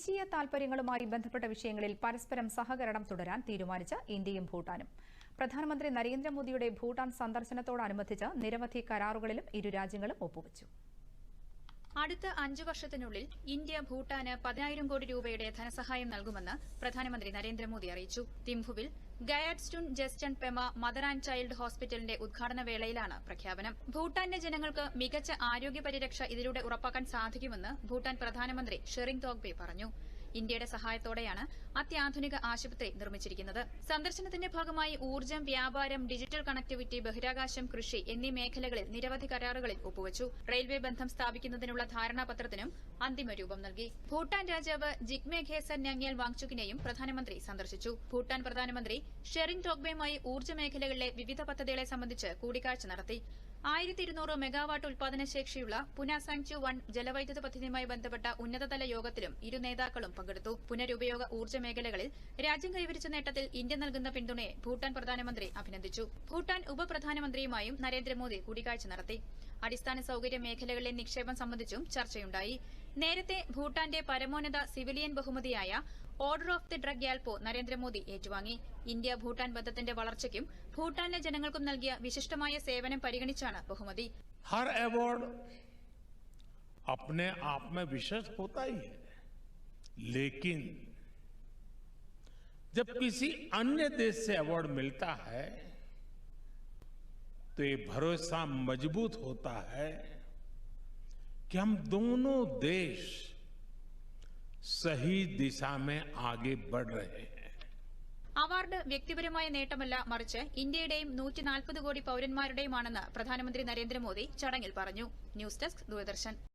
ദേശീയ താൽപര്യങ്ങളുമായി ബന്ധപ്പെട്ട വിഷയങ്ങളിൽ പരസ്പരം സഹകരണം തുടരാൻ തീരുമാനിച്ച ഇന്ത്യയും ഭൂട്ടാനും. പ്രധാനമന്ത്രി നരേന്ദ്രമോദിയുടെ ഭൂട്ടാൻ സന്ദർശനത്തോടനുബന്ധിച്ച് നിരവധി കരാറുകളിലും ഇരു രാജ്യങ്ങളും ഒപ്പുവച്ചു. അടുത്ത അഞ്ചു വർഷത്തിനുള്ളിൽ ഇന്ത്യ ഭൂട്ടാന് പതിനായിരം കോടി രൂപയുടെ ധനസഹായം നൽകുമെന്ന് പ്രധാനമന്ത്രി നരേന്ദ്രമോദി അറിയിച്ചു. തിംഫുവിൽ ഗയാഡ്സ്റ്റുൻ Jetsun Pema mother and child ഹോസ്പിറ്റലിന്റെ ഉദ്ഘാടന വേളയിലാണ് പ്രഖ്യാപനം. ഭൂട്ടാന്റെ ജനങ്ങൾക്ക് മികച്ച ആരോഗ്യ പരിരക്ഷ ഇതിലൂടെ ഉറപ്പാക്കാൻ സാധിക്കുമെന്ന് ഭൂട്ടാൻ പ്രധാനമന്ത്രി ഷെറിംഗ് തോഗ്ബെ പറഞ്ഞു. ഇന്ത്യയുടെ സഹായത്തോടെയാണ് അത്യാധുനിക ആശുപത്രി നിർമ്മിച്ചിരിക്കുന്നത്. സന്ദർശനത്തിന്റെ ഭാഗമായി ഊർജം വ്യാപാരം ഡിജിറ്റൽ കണക്ടിവിറ്റി ബഹിരാകാശം കൃഷി എന്നീ മേഖലകളിൽ നിരവധി കരാറുകളിൽ ഒപ്പുവച്ചു. റെയിൽവേ ബന്ധം സ്ഥാപിക്കുന്നതിനുള്ള ധാരണാപത്രത്തിനും അന്തിമ രൂപം നൽകി. ഭൂട്ടാൻ രാജാവ് ജിഗ്മെ ഖേസൻ ഞങ്ങേൽ വാങ്ചുക്കിനെയും പ്രധാനമന്ത്രി സന്ദർശിച്ചു. ഭൂട്ടാൻ പ്രധാനമന്ത്രി ഷെറിൻ ടോഗ്ബെയുമായി ഊർജ മേഖലകളിലെ വിവിധ പദ്ധതികളെ സംബന്ധിച്ച് കൂടിക്കാഴ്ച നടത്തി. ആയിരത്തി ഇരുന്നൂറ് മെഗാവാട്ട് ഉൽപാദന ശേഷിയുള്ള പുനാസാങ്ചു വൺ ജലവൈദ്യുത പദ്ധതിയുമായി ബന്ധപ്പെട്ട ഉന്നതതല യോഗത്തിലും ഇരു നേതാക്കളും പങ്കെടുത്തു പുനരുപയോഗ ഊർജ്ജ മേഖലകളിൽ രാജ്യം കൈവരിച്ച നേട്ടത്തിൽ ഇന്ത്യ നൽകുന്ന പിന്തുണയെ ഭൂട്ടാൻ പ്രധാനമന്ത്രി അഭിനന്ദിച്ചു ഭൂട്ടാൻ ഉപപ്രധാനമന്ത്രിയുമായും നരേന്ദ്രമോദി കൂടിക്കാഴ്ച നടത്തി അടിസ്ഥാന സൌകര്യ മേഖലകളിലെ നിക്ഷേപം സംബന്ധിച്ചും ചർച്ചയുണ്ടായി നേരത്തെ ഭൂട്ടാന്റെ പരമോന്നത സിവിലിയൻ ബഹുമതിയായ order of the Druk Gyalpo Narendra Modi ഏറ്റുവാങ്ങി ഇന്ത്യ ഭൂട്ടാൻ ബന്ധത്തിന്റെ വളർച്ചയ്ക്കും ഭൂട്ടാനിലെ ജനങ്ങൾക്കും നൽകിയ വിശിഷ്ടമായ സേവനം പരിഗണിച്ചാണ് ബഹുമതി हर अवार्ड अपने आप में विशेष होता ही है लेकिन जब किसी अन्य देश से अवार्ड मिलता है तो ये भरोसा मजबूत होता है कि हम दोनों देश सही दिशा में आगे बढ़ रहे हैं അവാർഡ് വ്യക്തിപരമായ നേട്ടമല്ല മറിച്ച് ഇന്ത്യയുടെയും നൂറ്റി നാൽപ്പത് കോടി പൌരന്മാരുടെയുമാണെന്ന് പ്രധാനമന്ത്രി നരേന്ദ്രമോദി ചടങ്ങിൽ പറഞ്ഞു ന്യൂസ് ഡെസ്ക് ദൂരദർശൻ